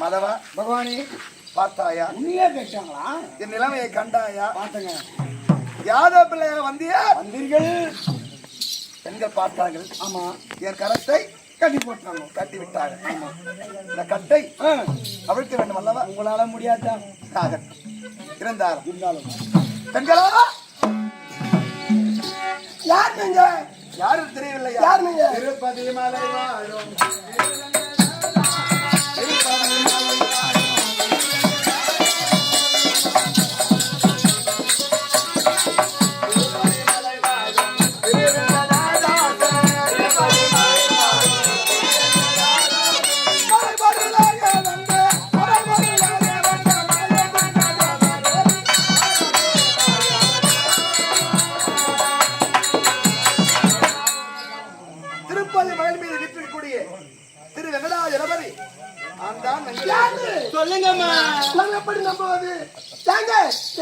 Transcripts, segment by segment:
மதவா பகவானே பார்த்தாயா? உன்னையே கேட்டாங்களா என் நிலைமையை கண்டாயா? பார்த்தங்க. யாதவ பிள்ளையாக வந்தியா? வந்தீர்கள். பெண்கள் பார்த்தார்கள். ஆமா. என் கரத்தை கட்டி போட்டாங்க. கட்டி விட்டார்கள். ஆமா. இந்த கட்டை அவிழ்க்க வேண்டும் அல்லவா? உங்களால முடியாதா. இருந்தாலும். இருந்தாலும். பெண்களா? யார் நீங்க? யாரும் தெரியவில்லை யார் நீங்க? திருப்பதி மலை வாழும்.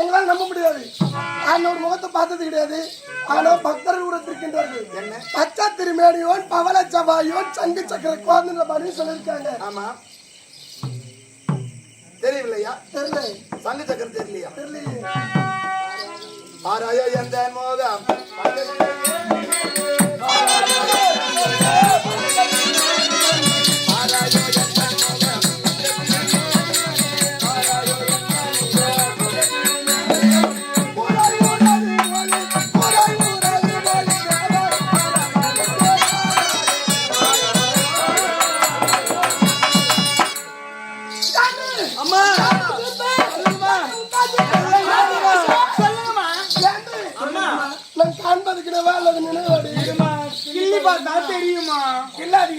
எங்களால நம்ப முடியாது நான் ஒரு முகத்தை பார்த்தது கிடையாது ஆனா பக்தர்கள் கூட இருக்கின்றார்கள் என்ன பச்சை திருமேனியோன் பவள ஜவாயோன் சங்கு சக்கர குவார்ந்த மாதிரி சொல்லியிருக்காங்க ஆமா தெரியவில்லையா தெரியல சங்கு சக்கரம் தெரியலையா தெரியலையே ஆராயோ எந்த மோகம்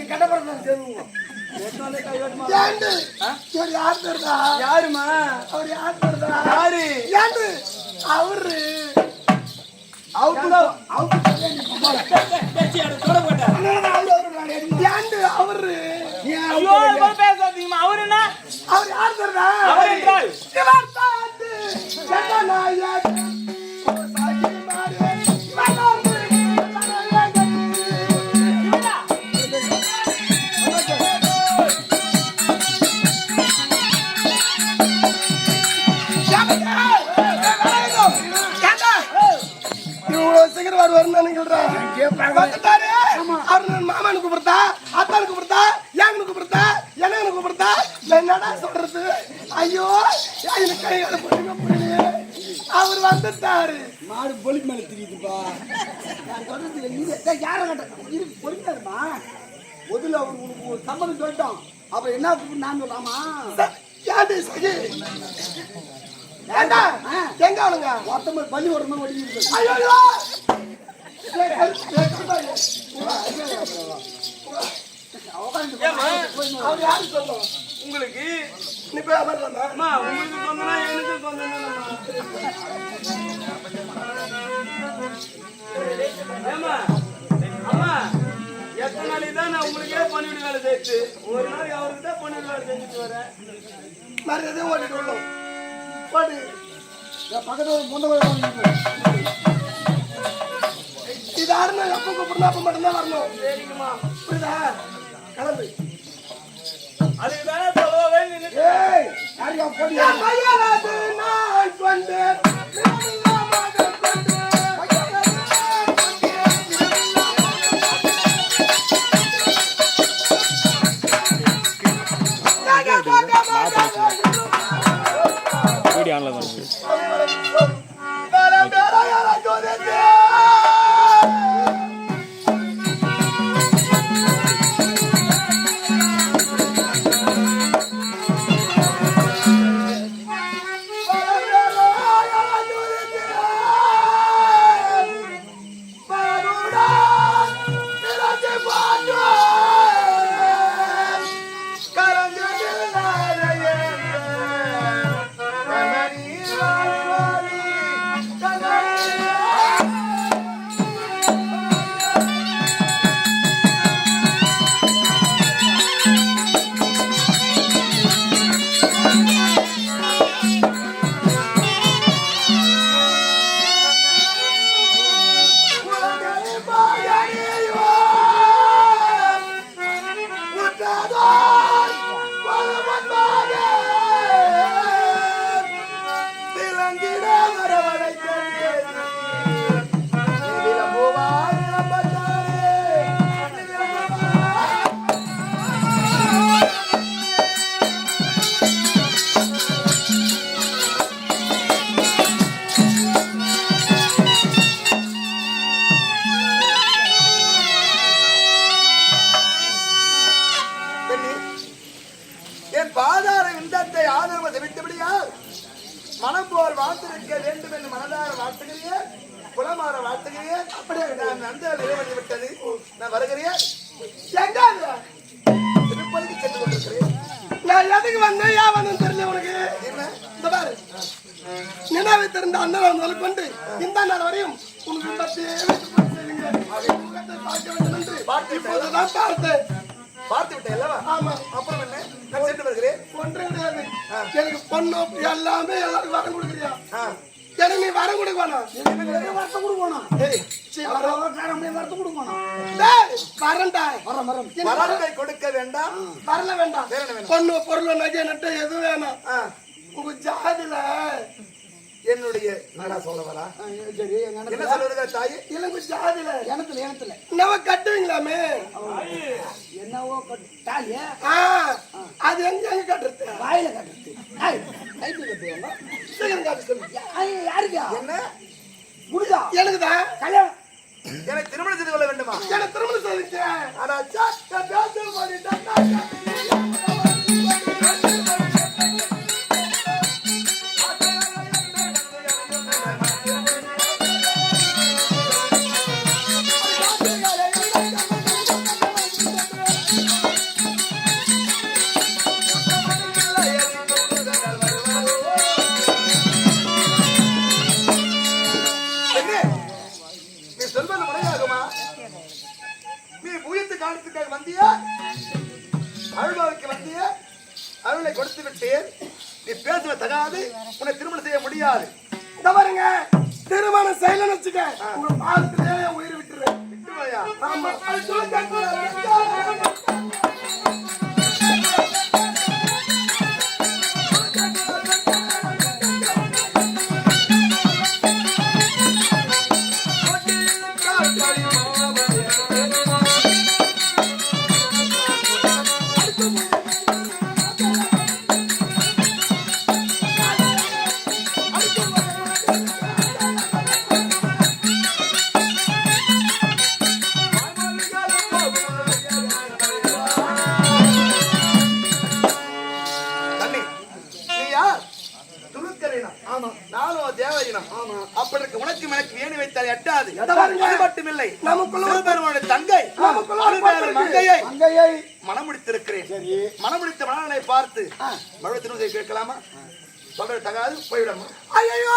இல்ல நீங்க இவர் யார் தெரியுதா யாருமா அவர் யார் தெரியுதா யாரு அவரு ஏண்டு அவரு பேசாதீங்கம்மா என்ன அவர் யார் தெரியுதா அவர் என்றால் வந்துட்டாரு அவர் நான் மாமனுக்கு கூப்பிடுத்தா அத்தானுக்கு கூப்பிடுத்தா ஏங்கனு கூப்பிடுத்தா என்னன்னு கூப்பிடுத்தா நான் என்னடா சொல்றது? ஐயோ எனக்கு கை கால புரியுங்க புரியலையே அவர் வந்துட்டாரு. மாடு பொலி மேல தெரியுதுப்பா. நான் சொல்றது நீங்க யாரை கட்ட? இது பொறுமையாருமா முதல்ல அவர் உனக்கு ஒரு சம்மதம் சொல்லிட்டோம். அப்புறம் என்ன நான் சொல்லாமா? ஏன்டி சகி ஏண்டா? எங்க அவனுங்க மொத்தமா பள்ளி ஓடணும் ஓடிட்டு ஐயோ! உங்களுக்கு நீ போய் அம்மா உங்களுக்கு சொன்னா எனக்கு சொன்னா ஏமா அம்மா எத்தனை நாளைக்கு தான் நான் உங்களுக்கே பணிவிட வேலை செய்யுது ஒரு நாளைக்கு அவருக்கு தான் பணிவிட வேலை செஞ்சுட்டு வரேன் மரியாதை ஓடிட்டு உள்ளோம் ஓடு பக்கத்துல ஒரு பொண்ணு கூட இது யாருன்னா எப்போ கூப்பிடணும் அப்போ மட்டும்தான் வரணும். சரிங்கம்மா. புரியுதா? கிளம்பு. அதுக்கு தானே சொல்லவே ஏய் யாரையா போடி மயிலாது நான் கொண்டு மிருகமாக கொண்டு வீடியோ ஆன்ல தான் நினைவு தெரிந்த நாள் முதல் கொண்டு இந்த நாள் வரையும் உன் பிம்பத்தையே இப்போதுதான் பார்த்தேன். பார்த்து விட்டேன் ஆமா. அப்புறம் என்ன? நான் சென்று வருகிறேன். ஒன்றே கிடையாது எனக்கு பொண்ணு எல்லாமே எல்லாரும் வரம் கொடுக்குறியா. எனக்கு நீ வரம் கொடுக்க வேணாம் எனக்கு வரத்தை கொடுக்கணும் ஏய், சீ, வரம். காரமே வரத்தை கொடுக்கணும் டேய், வரேன்டா வரம் வரம். எனக்கு வர- வரத்தை கொடுக்க வேண்டாம். வரல வேண்டாம்? பொண்ணு பொருள் நகை நட்டு எதுவும் வேணாம். உங்க ஜாதியில என்னுடைய நாடா சொல்ல வரா? சரி என்ன சொல்லுங்க தாய்? இல்லைங்க ஜாதியில எனத்துல எனத்துல. நம்ம கட்டுவீங்களாமே? என்னவோ டாலியா ஆ, அது எங்க எங்க கட்டுறது? வாயில கட்டுறது. கைத்து கட்டுவாங்க சீக்கிரம் காட்டு சொல்லு. யாருக்கா என்ன? முடிதா எனக்கு தான் கல்யாணம். எனக்கு திருமணம் செய்து கொள்ள வேண்டுமா? எனக்கு திருமணம் சொல்லிச்சேன் ஆனா சாத்த பேச மாட்டேன் போய்விடமா ஐயோ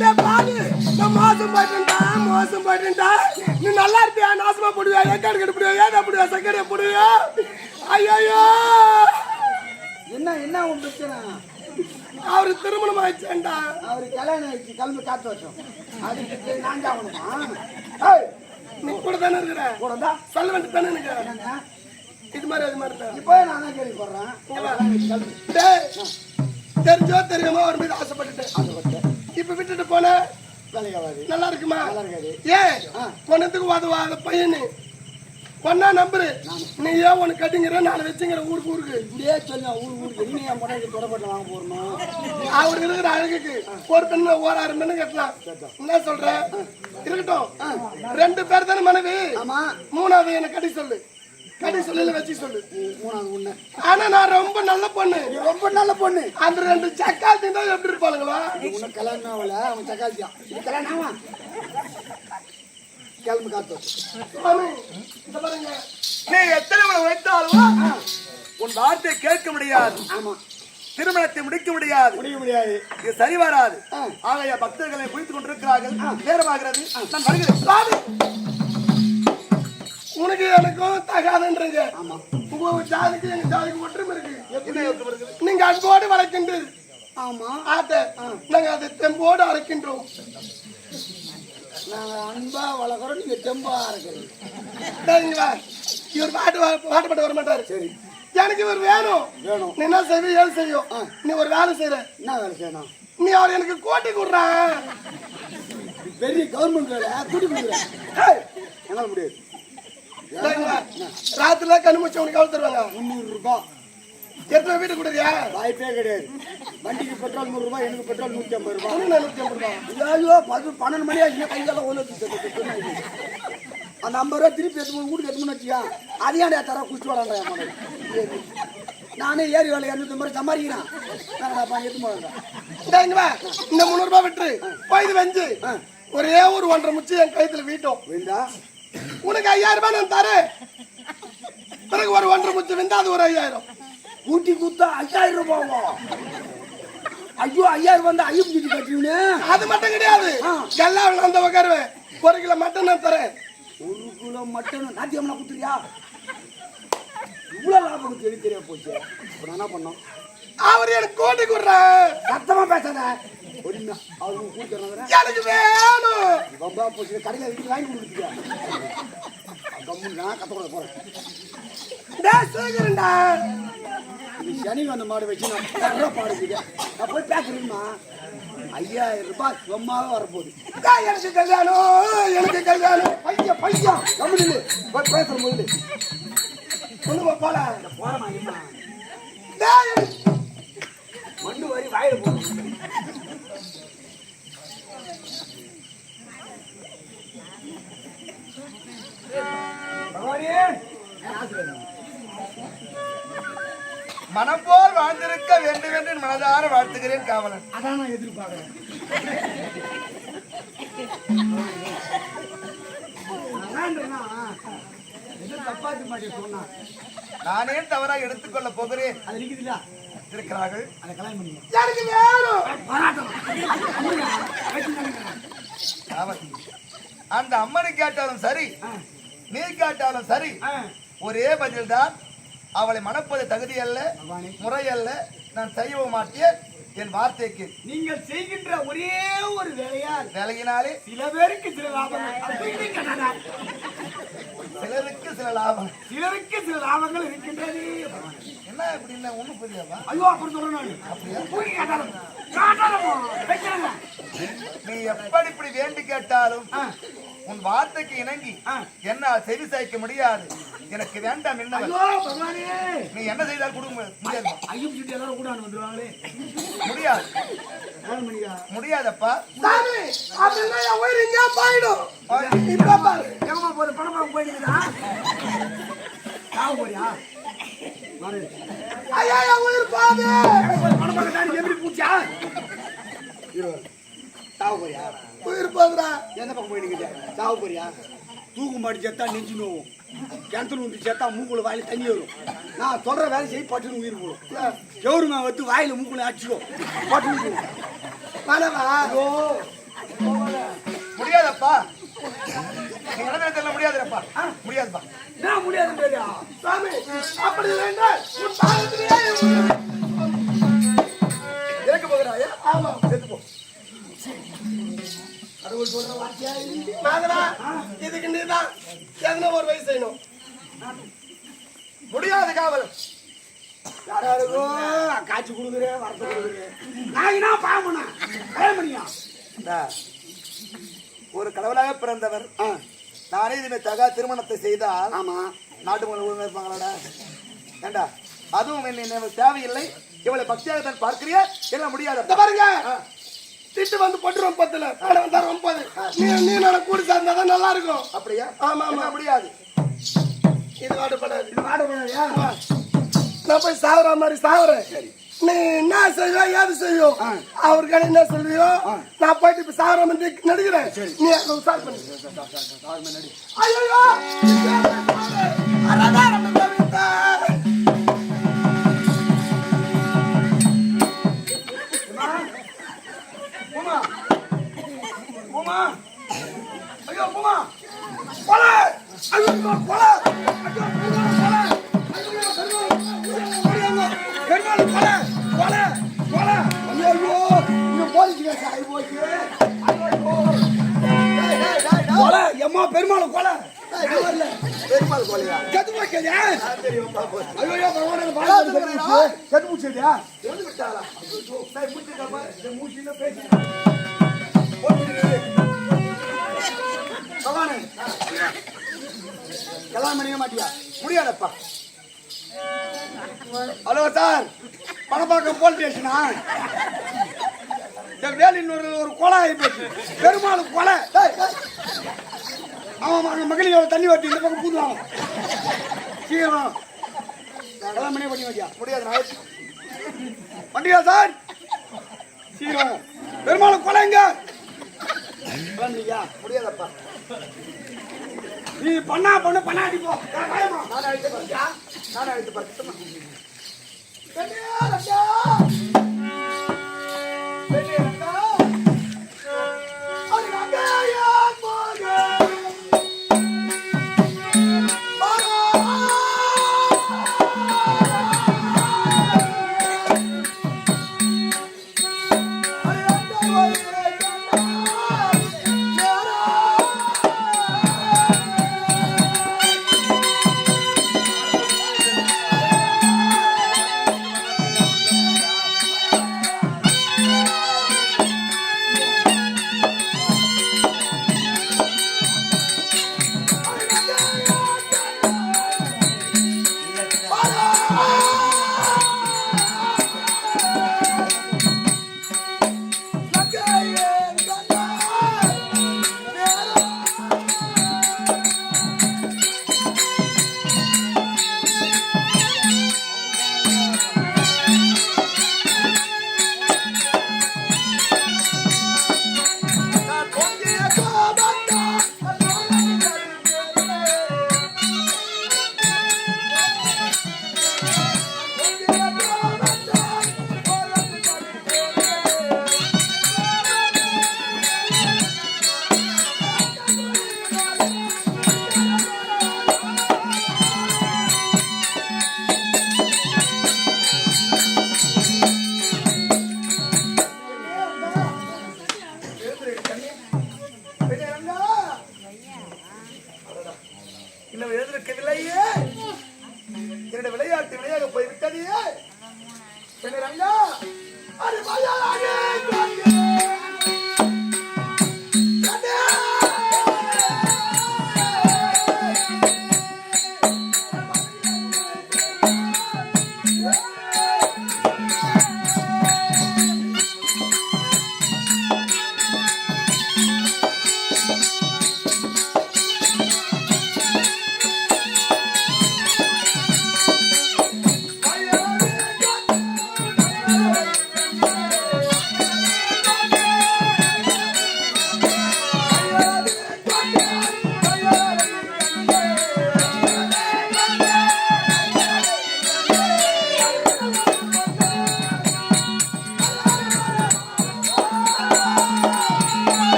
டேய் பாரு நான் மோசம் போயிட்டேன்டா மோசம் போயிட்டேன்டா நீ நல்லா இருப்பியா? நாசமா போடுவியா? ஏக்காடு கெடுப்பிடுவியா? ஏதா போடுவியா? சக்கரை போடுவியா? ஐயோ என்ன என்ன உன் பிரச்சனை? அவரு திருமணம் ஆயிடுச்சேன்டா. அவரு கல்யாணம் ஆயிடுச்சு கிளம்பி காத்து வச்சோம். அதுக்கு நான் ஆகணுமா நீ கூட தானே இருக்கிற? கூட தான். சொல்ல வேண்டியது தானே எனக்கு இது மாதிரி அது மாதிரி இப்போ நான் தான் கேள்விப்படுறேன். தெரிஞ்சோ தெரியாம அவர் மீது ஆசைப்பட்டுட்டேன் இப்ப விட்டுட்டு போன? வேலையாவாது நல்லா இருக்குமா? நல்லா இருக்காது. ஏன் பொண்ணத்துக்கு வாதுவாத பையனு. பொண்ணா நம்புரு. நீ ஏன் உனக்கு கட்டிங்கிற நான் வச்சுங்கிற ஊருக்கு ஊருக்கு. இப்படியே சொல்லுங்க ஊர் ஊருக்கு நீ என் முறை தொடப்பட்டு வாங்க போறணும் அவர் இருக்கிற அழகுக்கு ஒரு பெண்ணு ஓராறு பெண்ணு கட்டலாம். என்ன சொல்ற? இருக்கட்டும். ரெண்டு பேர் தானே மனைவி? ஆமா. மூணாவது என்ன கட்டி சொல்லு. சொல்லல வச்சு சொல்லு. மூணாவது ஒண்ணு ஆனா நான் ரொம்ப நல்ல பொண்ணு. நீ ரொம்ப நல்ல பொண்ணு. அந்த ரெண்டு சக்கால் திண்டா எப்படி இருப்பாளுங்களா? உனக்கு கல்யாணம் ஆகல அவன் சக்காலிச்சான் இது கல்யாணம் கிளம்பி காத்து இந்த பாருங்க. நீ எத்தனை முறை உழைத்தாலும் உன் வார்த்தை கேட்க முடியாது. ஆமா. திருமணத்தை முடிக்க முடியாது. முடிய முடியாது. இது சரி வராது. ஆ. ஆகைய பக்தர்களை குவித்துக் கொண்டிருக்கிறார்கள். நேரமாகிறது. நான் வருகிறேன். உனக்கு எனக்கும் தகாதுன்றீங்க. உங்க ஜாதிக்கு எங்க ஜாதிக்கு ஒற்றுமை இருக்கு. என்ன யோசனை இருக்குது? நீங்க அன்போடு வளர்க்கின்ற ஆமா. ஆட்ட நாங்க அதை தெம்போடு அரைக்கின்றோம். நாங்க அன்பா வளர்க்குறோம் நீங்க தெம்பா இங்க வா. இவர் பாட்டு பாட்டு பாட்டு வர மாட்டாரு. சரி. எனக்கு இவர் வேணும். வேணும். நீ என்ன செய்வ? ஏழு செய்யும் நீ ஒரு வேலை செய்யற என்ன வேலை செய்யணும்? நீ அவர் எனக்கு கோட்டி கொடுறான் பெரிய கவர்மெண்ட் வேலை கூட்டி கொடுக்குறேன் என்னால முடியாது. ராத்திரில கண்ணு முடிச்சு உனக்கு எவ்வளவு தருவாங்க. முந்நூறு ரூபாய் எத்தனை வீட்டு கொடுறியா வாய்ப்பே கிடையாது. வண்டிக்கு பெட்ரோல் நூறு ரூபாய் எனக்கு பெட்ரோல் நூத்தி ஐம்பது ரூபாய் நூத்தி ஐம்பது ரூபா. ஐயோ பத்து பன்னெண்டு மணி ஆச்சு கைகால ஒன்று அந்த ஐம்பது ரூபா திருப்பி எடுத்து வீட்டுக்கு எடுத்து வச்சியா அதையாண்டா தர குடிச்சு மகன் நானே ஏறி வேலை இரநூத்தி ஐம்பது சம்பாதிக்கிறேன். எடுத்து போறாங்க இந்த இங்க வா. இந்த முந்நூறு ரூபாய் விட்டுரு. போய் வெஞ்சு. ஒரே ஒரு ஒன்றரை முச்சு என் கைத்துல வீட்டும். வேண்டா உனக்கு ஐயாயிரம் ரூபாய் நான் தரேன். பிறகு ஒரு ஒன்றரை முச்சு வெந்தா அது ஒரு ஐயாயிரம். ஊட்டி குத்தா ஐயாயிரம் ரூபாவா ஐயோ ஐயாயிரம் வந்து ஐயம் சுட்டி கட்டுவீங்க அது மட்டும் கிடையாது. கல்லாவில் அந்த உட்காருவேன் ஒரு கிலோ மட்டன் நான் தரேன். ஒரு கிலோ மட்டன் நாத்தியம்னா குத்துறியா இவ்வளோ லாபம் தெரிய தெரிய போச்சு இப்போ என்ன பண்ணோம்? அவர் எனக்கு கோட்டி கொடுறான் சத்தமா பேசாத. எனக்கு வேணும். பம்பா போச்சு கடையில் வீட்டு வாங்கி கொடுத்துட்டியா? கம்முன்னு நான் கத்த போறேன். டேய் சீக்கிரம்டா. இந்த சனி வந்த மாடு வச்சு நான் தர பாடுக்குது நான் போய் பேசுறேம்மா ஐயாயிரம் ரூபாய் சும்மாவே வரப்போகுது. எனக்கு கல்யாணம் எனக்கு கல்யாணம் பையன் பையன் கம்முன்னு போய் பேசுற முதல்ல. சொல்லுங்க போல போறமா மண்ணு வரி வாயில போகும் மனம் போல் வாழ்ந்திருக்க வேண்டும் என்று மனதார வாழ்த்துகிறேன் காவலன். அதான் நான் எதிர்பார்க்கிறேன். நானே தவறாக எடுத்துக்கொள்ள போகிறேன். அது இருக்குதுல்ல இருக்கிறார்கள். அதை கல்யாணம் வேணும் அந்த அம்மனை கேட்டாலும் சரி நீ கேட்டாலும் சரி ஒரே பதில்தான் அவளை மணப்பது தகுதி அல்ல முறை அல்ல நான் செய்ய மாட்டேன் என் வார்த்தைக்கு. நீங்கள் செய்கின்ற ஒரே ஒரு வேலையால் விலகினாலே சில பேருக்கு சில லாபங்கள். சிலருக்கு சில லாபம் சிலருக்கு சில லாபங்கள் இருக்கின்றது. என்ன இப்படி இல்லை ஒண்ணும் புரியாதா ஐயோ அப்புறம் சொல்றேன் நீ எப்படி இப்படி வேண்டி கேட்டாலும் உன் வார்த்தைக்கு இணங்கி என்னால் செவி சாய்க்க முடியாது. எனக்கு வேண்டாம் பகவானே. நீ என்ன செய்தால் கொடுக்க முடியாது. ஐயும் சுட்டி எல்லாரும் கூட வந்துருவாங்களே. முடியாது. முடியாதப்பா. போயிடும். எங்கம்மா போது பணம் சாவு போறியா? ஐயா உயிர் போகுது. பணம் பக்கத்தாடி எப்படி பூச்சா சாவு போறியா? உயிர் போகுதுடா. எந்த பக்கம் போயிடுங்க சாவு போறியா? தூக்கு மாட்டி செத்தா நெஞ்சு நோவும். கிணத்துல ஊற்றி செத்தா மூக்குல வாயில தண்ணி வரும். நான் சொல்ற வேலை செய்ய பட்டுன்னு உயிர் போடும். கௌருமா வந்து வாயில மூக்குல அடிச்சுக்கோ. பட்டுன்னு ஐயோ. முடியாதப்பா. முடியாதுப்பா முடியாதுப்பா. என்ன முடியாது சாமி அப்படி வேண்டாம். இறக்க போகிறாயா? ஆமா. கடவுள் சொல்ற வார்த்தையா இதுக்கு நீதான் எதனா ஒரு வயசு செய்யணும் முடியாது காவலன் யாராருக்கோ காய்ச்சி கொடுக்குறேன் வரத்து கொடுக்குறேன் பாம்புனா ஒரு கடவுளாக பிறந்தவர். நானே இதுமே தகா திருமணத்தை செய்தால் ஆமா. நாட்டு மக்கள் ஒழுங்கா இருப்பாங்களாடா? ஏண்டா அதுவும் என்னை தேவையில்லை. இவளை பக்தியாக தான் பார்க்கிறியா? என்ன முடியாது பாருங்க. திட்டு வந்து போட்டுருவோம் பத்துல பணம் தர ஒன்பது நீ நீ நான் கூடி சேர்ந்தாதான் நல்லா இருக்கும் அப்படியா? ஆமா, ஆமா. முடியாது? இது வாடப்படாது இது வாட பண்ணாதியா நான் போய் சாகுற மாதிரி சாகுறேன் நீ என்ன செய்யோ ஏது செய்யோ அவருக்கு என்ன சொல்றியோ நான் போயிட்டு இப்ப சாகுற மாதிரி நடிக்கிறேன். நீ உசார் பண்ணு. ஐயோ பூமா? ஐயோ பூமா. கொலை! ஐயோ, கொலை! ஐயோ, பெருமாள் கொலை! ஐயோ, பெருமாள் கொலை! கொலை! கொலை! ஐயோ இங்க போலீஸ் கேஸ் ஆகி போச்சு. கொலை! எம்மா பெருமாள் கொலை! வரல பெருமாள் கோழியா செத்து போச்சது தெரியும்? பாப்போம் ஐயோ பகவானே பாத்து செத்து போச்சு. செத்து போச்சதியா எது விட்டாளா? டேய் முடிச்சுக்கமா இந்த மூச்சில பேசி கல்யாணம் பண்ணிக்க மாட்டியா? முடியாதப்பா. Hello sir. பணப்பாக்கம் போலீஸ் ஸ்டேஷனா? இந்த வேலினூரில் ஒரு கொலை ஆகிப்போச்சு பெருமாள் கொலை. ஆமாம் மகளிர் தண்ணி வட்டி இந்த பக்கம் பூதுவாங்க சீக்கிரம். கல்யாணம் பண்ணி பண்ணி வைக்கியா முடியாது நான் வண்டியா சார்? சீக்கிரம். பெருமாள் கொலைங்க கிளம்பியா முடியாதப்பா. நீ பண்ணா பண்ணு பண்ணாடி போ நான் அழைத்து பார்த்தியா நான் அழைத்து பார்க்கட்டுமா என்னுடைய விளையாட்டு விளையாக போய்விட்டதே. பெண்ணே ரங்கா அது மாயா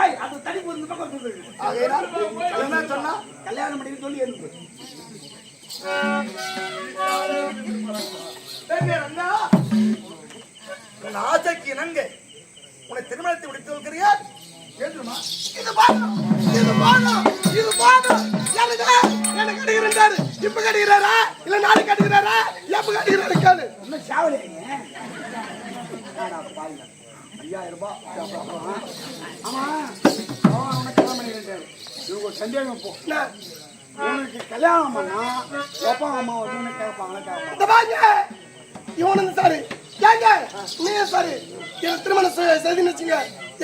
ஏய் அது தனி இந்த பக்கம் சொல்லுங்க ஆகையினால் என்ன சொன்னா? கல்யாணம் பண்ணி சொல்லி ரங்கா, உன் ஆசைக்கு இணங்க. உன்னை திருமணத்தை முடித்து வைக்கிறியா ஏற்றுமா இது பாதம் இது பாதம் இது பாதம் எனக்கு எனக்கு கட்டுகிறாரு இப்ப கட்டுகிறாரா? இல்ல நாளைக்கு கட்டுகிறாரா? எப்ப கட்டுகிறாரு கேளு. இன்னும் சாவலே ஆடா, பாருங்க. ஐயாயிரம் ரூபாய். அப்புறம், அப்புறம், ஆமா அவன் அவனை கல்யாணம் பண்ணிக்கிட்டாரு. இவங்க ஒரு சந்தேகம். என்ன? உனக்கு கல்யாணம் பண்ணா அம்மா வந்து கேட்பாங்களா கேட்பாங்க இவனுங்க சாரு. ஏங்க நீங்க சாரு. என் திருமணம் செய்துன்னு வச்சுங்க.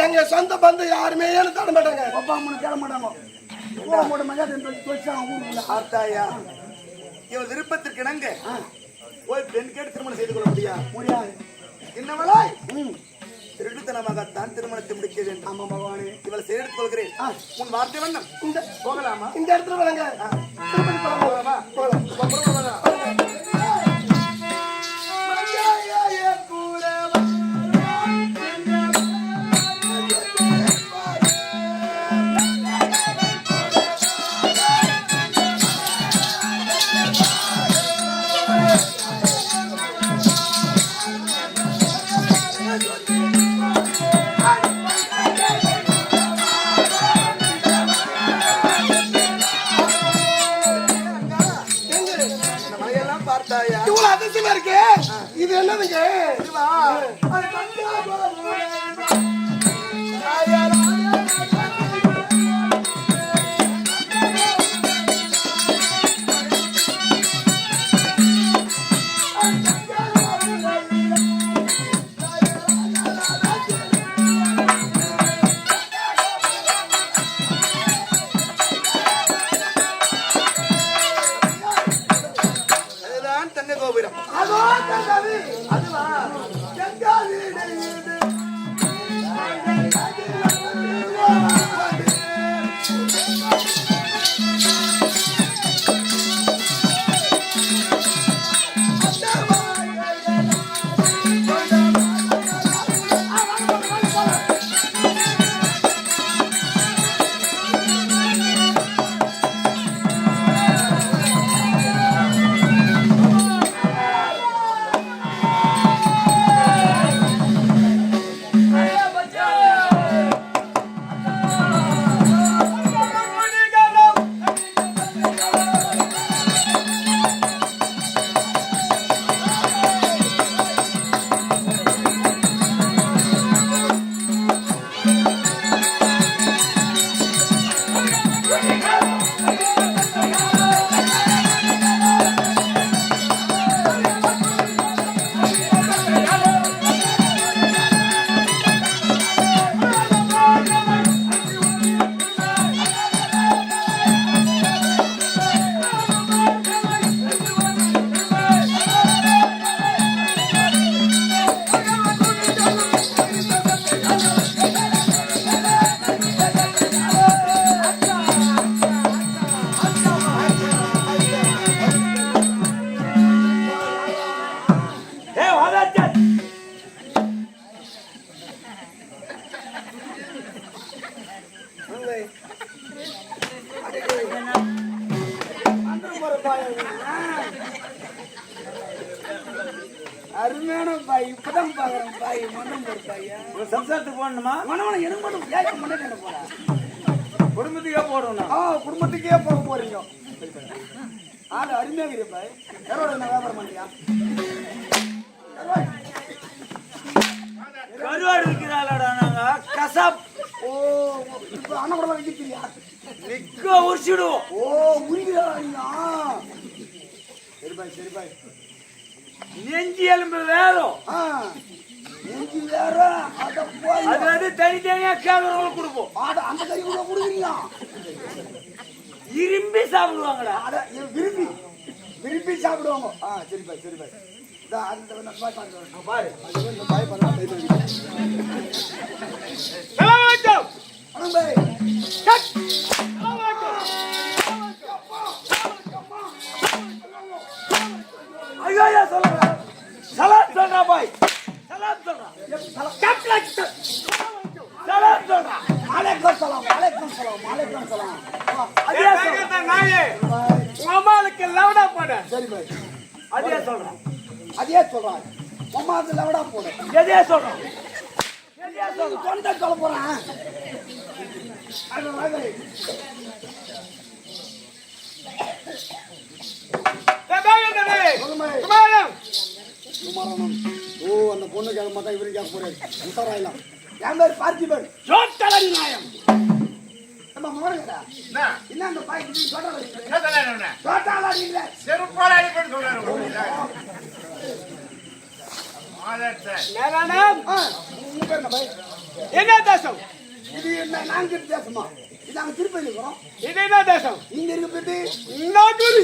எங்க சொந்த பந்தம் யாருமே எனக்கு தர மாட்டாங்க. அப்பா அம்மனு கேட்க மாட்டாங்க. ஊரை மூட மரியாதை வச்சாங்க ஊருக்குள்ள ஆர்த்தாயா இவள் விருப்பத்திற்கு இணங்க. ஒரு பெண் கேட்டு திருமணம் செய்து கொள்ள முடியா? முடியாது. இன்னவளாய் ம். திருட்டுத்தனமாகத்தான் திருமணத்தை முடிக்க வேண்டும். ஆமா பகவானே. இவளை சேர்த்துக் கொள்கிறேன் உன் வார்த்தை வண்ணம். போகலாமா? இந்த இடத்துல போகலாமா? போகலாம். இது என்னதுங்க? அண்ணன் கூட வைக்கிறியா நிக்க உரிச்சிடுவோம் ஓ உரிக்கிறா நீங்க ஆ. சரி பாய் சரி எலும்பு வேறும் ஆ நெஞ்சு வேற அத போய் அது வந்து தனித்தனியா கேட்கறவங்களுக்கு கொடுப்போம் ஆட அந்த கறி கூட கொடுக்குறீங்க விரும்பி சாப்பிடுவாங்கடா அட விரும்பி விரும்பி சாப்பிடுவாங்க ஆ சரிப்பா சரிப்பா சரி பாய் இதா, அந்த அந்த பாய் பாருங்க. பாரு பாய் பாருங்க, கை தூக்கி. வணக்கம் பாய் கட். ஐயோ ஐயோ சொல்லுங்க சலாம் சொல்றா பாய் சலாம் சொல்றா சலாம் சொல்றா அலைக்கும் சலாம் அலைக்கும் சலாம் அலைக்கும் சலாம் ஆ, அதே சொல்றா நாயே உங்க அம்மாளுக்கு லவடா போட சரி பாய் அதே சொல்றேன் அதே சொல்றான் அம்மா லவடா போடு எதே சொல்றேன் இது தொண்டை சொல்ல போறேன் அது மாதிரி. சொல்லுங்க பாய். குமாரணம். ஓ அந்த பொண்ணு கேட்க மாட்டா இவரு கேட்க போறாரு. உத்தராயிலாம் என் பேர்? பார்த்திபன். சோட்டலடி நாயம். நம்ம மோனகடா என்ன? என்ன அந்த பாய்? இப்படி சொல்றாரு என்ன சொல்றாரு அவன? தோட்டாளாடி இல்ல. செருப்பால அடிப்பேன்னு சொல்றாரு என்ன தேசம்? இது என்ன நாங்க தேசமா இது நாங்க திருப்பதி இருக்கிறோம் இது என்ன தேசம்? நீங்க இருக்கிறது நகரி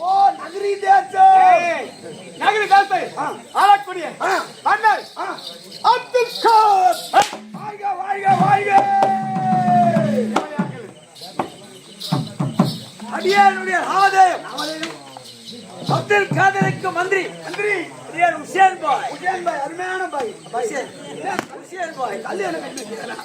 ஓ நகரி தேசம். நகரி தேசத்தை. ஆளக்கூடிய. மன்னர் அப்துல் கார் வாழ்க வாழ்க வாழ்க அடியாருடைய ஆதாயம் அப்துல் காதருக்கு மந்திரி. மந்திரி. உசேன் உசேன் பாய். உசேன் பாய் அருமையான பாய். உசேன் உசேன் பாய். கல்யாணம் கட்டிக்கிறேன்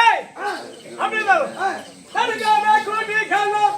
ஏய் அப்படியே தருக்காமே கூட்டி கல்லாம்